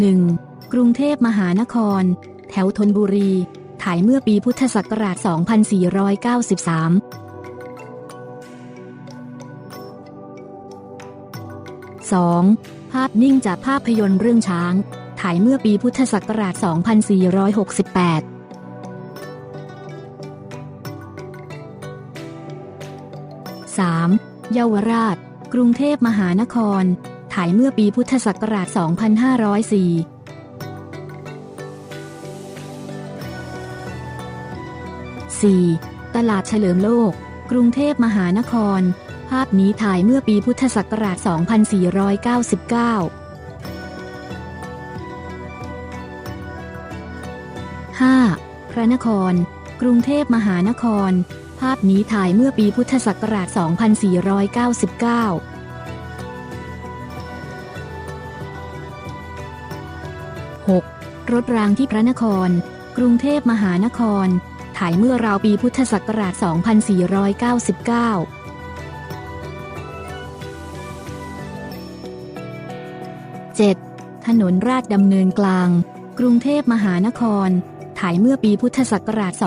1. กรุงเทพมหานคร แถวธนบุรี ถ่ายเมื่อปีพุทธศักราช 2493 2. ภาพนิ่งจากภาพยนตร์เรื่องช้าง ถ่ายเมื่อปีพุทธศักราช 2468 3. เยาวราช กรุงเทพมหานคร ถ่ายเมื่อปีพุทธศักราช 2504 4. ตลาดเฉลิมโลก กรุงเทพมหานคร ภาพนี้ถ่ายเมื่อปีพุทธศักราช 2499 5. พระนคร กรุงเทพมหานคร ภาพนี้ถ่ายเมื่อปีพุทธศักราช 2499 6. รถรางที่พระนคร กรุงเทพมหานคร ถ่ายเมื่อราวปีพุทธศักราช 2499 7. ถนนราชดำเนินกลาง กรุงเทพมหานคร ถ่ายเมื่อปีพุทธศักราช 2499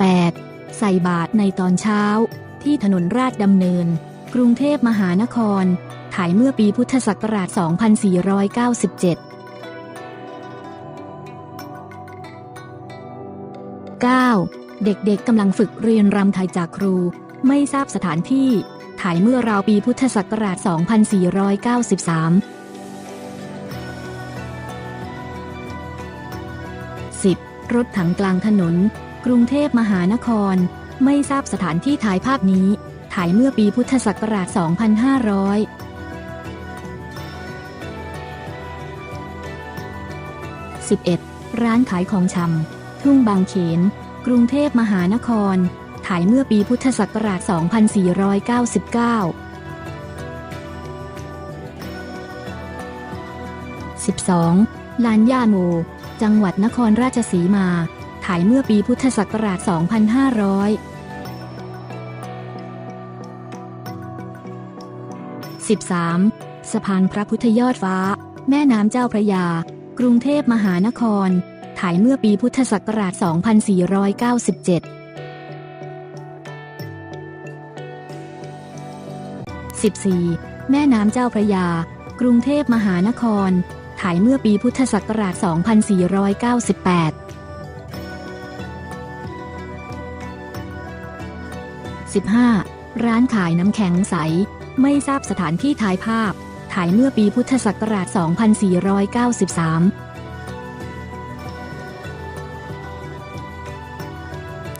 8. ใส่บาตรในตอนเช้า ที่ถนนราชดำเนิน กรุงเทพมหานครถ่ายเมื่อปีพุทธศักราช 2497 9. เด็กๆกำลังฝึกเรียนรำไทยจากครู ไม่ทราบสถานที่ ถ่ายเมื่อราวปีพุทธศักราช 2493 10. รถถังกลางถนน กรุงเทพมหานคร ไม่ทราบสถานที่ถ่ายภาพนี้ ถ่ายเมื่อปีพุทธศักราช 2500 11. ร้านขายของชำ ทุ่งบางเขน กรุงเทพมหานคร ถ่ายเมื่อปีพุทธศักราช 2499 12. ลานย่าโม จังหวัดนครราชสีมา ถ่ายเมื่อปีพุทธศักราช 2500 13. สะพานพระพุทธยอดฟ้า แม่น้ำเจ้าพระยา กรุงเทพมหานคร ถ่ายเมื่อปีพุทธศักราช 2497 14. แม่น้ำเจ้าพระยา กรุงเทพมหานคร ถ่ายเมื่อปีพุทธศักราช 2498 15. ร้านขายน้ำแข็งใส ไม่ทราบสถานที่ถ่ายภาพ ถ่ายเมื่อปีพุทธศักราช 2493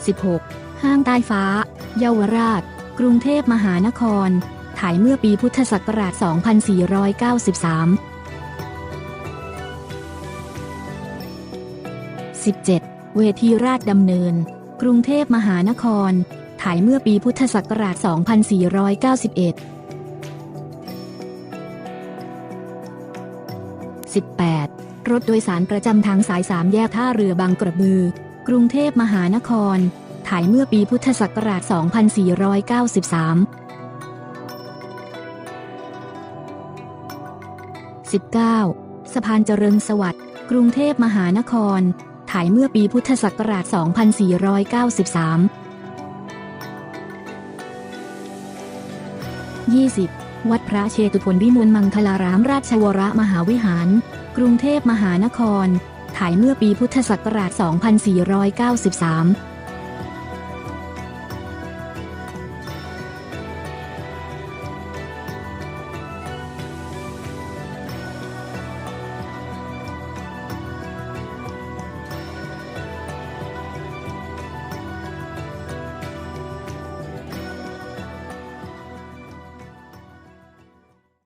16. ห้างใต้ฟ้า เยาวราช กรุงเทพมหานคร ถ่ายเมื่อปีพุทธศักราช 2493 17. เวทีราชดำเนิน กรุงเทพมหานคร ถ่ายเมื่อปีพุทธศักราช 2491 18. รถโดยสารประจำทางสายสามแยกท่าเรือบางกระบือ กรุงเทพมหานคร ถ่ายเมื่อปีพุทธศักราช 2493 19. สะพานเจริญสวัสดิ์กรุงเทพมหานคร ถ่ายเมื่อปีพุทธศักราช 2493 20. วัดพระเชตุพนวิมลมังคลารามราชวรมหาวิหาร กรุงเทพมหานคร ถ่ายเมื่อปีพุทธศักราช 2493